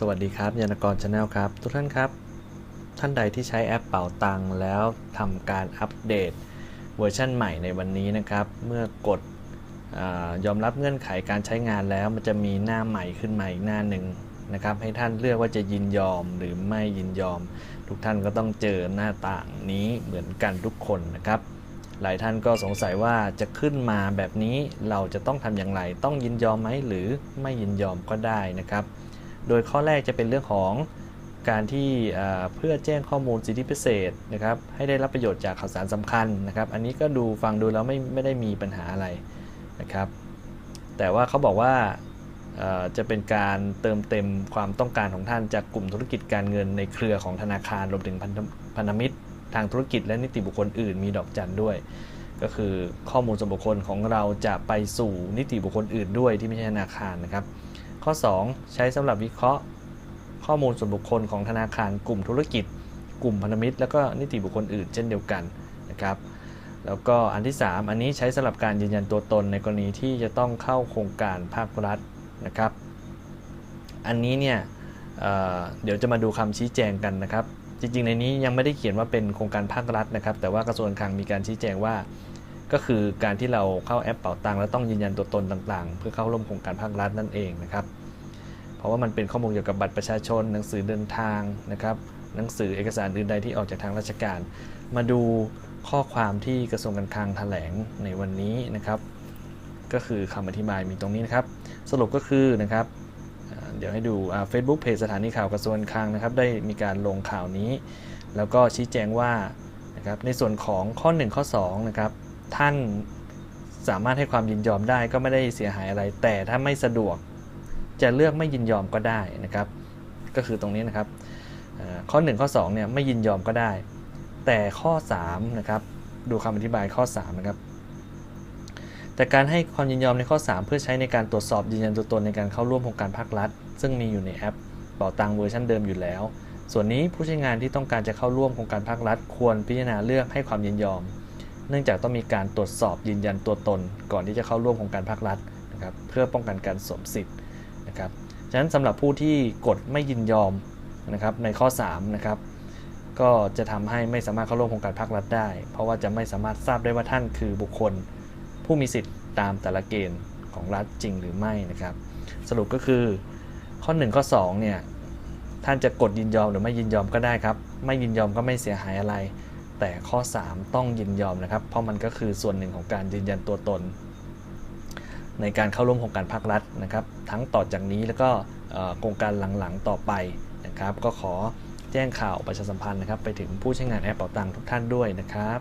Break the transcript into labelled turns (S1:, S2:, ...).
S1: สวัสดีครับยานกรชาแนลครับ ทุกท่านครับ ท่านใดที่ใช้แอปเป๋าตังแล้วทำการอัปเดตเวอร์ชันใหม่ในวันนี้นะครับ เมื่อกดอยอมรับเงื่อนไขการใช้งานแล้วมันจะมีหน้าใหม่ขึ้นมาอีกหน้าหนึ่งนะครับ ให้ท่านเลือกว่าจะยินยอมหรือไม่ยินยอม ทุกท่านก็ต้องเจอหน้าต่างนี้เหมือนกันทุกคนนะครับ หลายท่านก็สงสัยว่าจะขึ้นมาแบบนี้เราจะต้องทำอย่างไร ต้องยินยอมไหมหรือไม่ยินยอมก็ได้นะครับ โดยข้อแรกจะเป็นเรื่องของการที่เพื่อแจ้งข้อมูลสิทธิพิเศษนะครับให้ได้รับประโยชน์จากข่าวสารสำคัญนะครับ อันนี้ก็ดูฟังดูแล้วไม่ไม่ได้มีปัญหาอะไรนะครับ แต่ว่าเขาบอกว่าจะเป็นการเติมเต็มความต้องการของท่านจากกลุ่มธุรกิจการเงินในเครือของธนาคารรวมถึงพันธมิตร ทางธุรกิจและนิติบุคคลอื่นมีดอกจันด้วย ก็คือข้อมูลส่วนบุคคลของเราจะไปสู่นิติบุคคลอื่นด้วยที่ไม่ใช่ธนาคารนะครับ ข้อ 2 ใช้สำหรับวิเคราะห์ ข้อมูลส่วนบุคคลของธนาคารกลุ่มธุรกิจ กลุ่มพันธมิตร แล้วก็นิติบุคคลอื่นเช่นเดียวกันนะครับแล้วก็อันที่ 3 อันนี้ใช้สำหรับการยืนยันตัวตนในกรณีที่จะต้องเข้าโครงการภาครัฐนะครับ อันนี้เนี่ยเเดี๋ยวจะมาดูคำชี้แจงกันนะครับ จริงๆ ในนี้ยังไม่ได้เขียนว่าเป็นโครงการภาครัฐนะครับ แต่ว่ากระทรวงการคลังมีการชี้แจงว่า ก็คือการที่เราเข้าแอปเป๋าตังค์แล้วต้องยืนยันตัวตนต่างๆ เพื่อเข้าร่วมโครงการภาครัฐนั่นเองนะครับ เพราะว่ามันเป็นข้อมูลเกี่ยวกับบัตรประชาชน หนังสือเดินทางนะครับหนังสือเอกสารอื่นใดที่ออกจากทางราชการ มาดูข้อความที่กระทรวงการคลังแถลงในวันนี้นะครับ ก็คือคำอธิบายมีตรงนี้นะครับ สรุปก็คือนะครับเดี๋ยวให้ดูเฟซบุ๊กเพจสถานีข่าวกระทรวงการคลังนะครับ ได้มีการลงข่าวนี้ แล้วก็ชี้แจงว่านะครับในส่วนของข้อ 1 ข้อ2นะครับท่านสามารถให้ความยินยอมได้ก็ไม่ได้เสียหายอะไร แต่ถ้าไม่สะดวก จะเลือกไม่ยินยอมก็ได้นะครับ ก็คือตรงนี้นะครับเอ่อข้อ 1 ข้อ2เนี่ยไม่ยินยอมก็ได้ แต่ข้อ3นะครับดูคำอธิบายข้อ3นะครับแต่การให้ความยินยอมในข้อ 3 เพื่อใช้ในการตรวจสอบยืนยันตัวตนในการเข้าร่วมโครงการภาครัฐ ซึ่งมีอยู่ในแอปเป๋าตังเวอร์ชันเดิมอยู่แล้ว ส่วนนี้ผู้ใช้งานที่ต้องการจะเข้าร่วมโครงการภาครัฐ ควรพิจารณาเลือกให้ความยินยอม เนื่องจากต้องมีการตรวจสอบยืนยันตัวตน ก่อนที่จะเข้าร่วมโครงการภาครัฐนะครับเพื่อป้องกันการสวมสิทธิ์ นะครับฉะนั้นสำหรับผู้ที่กดไม่ยินยอมนะครับในข้อ3นะครับก็จะทำให้ไม่สามารถเข้าร่วมโครงการภาครัฐได้ เพราะว่าจะไม่สามารถทราบได้ว่าท่านคือบุคคล ผู้มีสิทธิ์ตามแต่ละเกณฑ์ของรัฐจริงหรือไม่นะครับ สรุปก็คือข้อ 1 ข้อ2เนี่ยท่านจะกดยินยอมหรือไม่ยินยอมก็ได้ครับ ไม่ยินยอมก็ไม่เสียหายอะไร แต่ข้อ 3 ต้องยินยอมนะครับ เพราะมันก็คือส่วนหนึ่งของการยืนยันตัวตน ในการเข้าร่วมโครงการภาครัฐนะครับ ทั้งต่อจากนี้แล้วก็โครงการหลังๆต่อไปนะครับ ก็ขอแจ้งข่าวประชาสัมพันธ์นะครับ ไปถึงผู้ใช้งานแอปเป๋าตังทุกท่านด้วยนะครับ